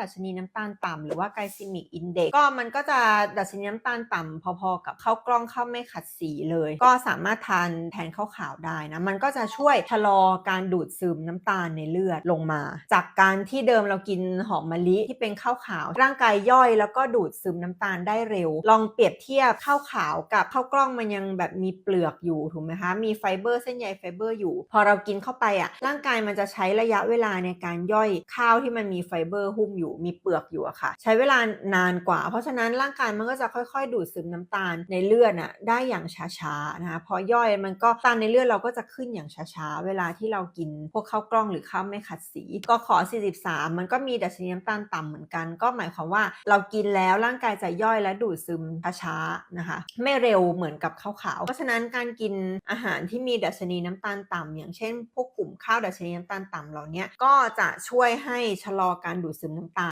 ดัชนีน้ำตาลต่ำหรือว่าไกลซิมิกอินเด็กก็มันก็จะดัชนีน้ำตาลต่ำพอๆ กับข้าวกล้องข้าวไม่ขัดสีเลย ก็สามารถทานแทนข้าวขาวได้นะ มันก็จะช่วยชะลอการดูดซึมน้ำตาลในเลือดลงมา จากการที่เดิมเรากินหอมมะลิที่เป็นข้าวขาว ร่างกายย่อยแล้วก็ดูดซึมน้ำตาลได้เร็ว ลองเปรียบเทียบข้าวขาวกับข้าวกล้องมันยังแบบมีเปลือกอยู่ถูกไหมคะมีไฟเบอร์เส้นใยไฟเบอร์อยู่ พอเรากินเข้าไปอะร่างกายมันจะใช้ระยะเวลาในการย่อยข้าวที่มันมีไฟเบอร์หุ้มอยู่มีเปลือกอยู่อะค่ะ ใช้เวลานานกว่า เพราะฉะนั้นร่างกายมันก็จะค่อยๆ ดูดซึมน้ำตาลในเลือดน่ะได้อย่างช้าๆนะคะพอย่อยมันก็ตาลในเลือดเราก็จะขึ้นอย่างช้าๆ เวลาที่เรากินพวกข้าวกล้องหรือข้าวไม่ขัดสีก็ขอ 43 มันก็มีดัชนีน้ำตาลต่ำเหมือนกัน ก็หมายความว่าเรากินแล้วร่างกายจะย่อยและดูดซึมช้าๆนะคะ ไม่เร็วเหมือนกับข้าวขาว เพราะฉะนั้นการกินอาหารที่มีดัชนีน้ำตาลต่ำอย่างเช่นพวก ลุ่มข้าวดัชนีน้ำตาลต่ำเหล่านี้ก็จะช่วยให้ชะลอการดูดซึมน้ำตาล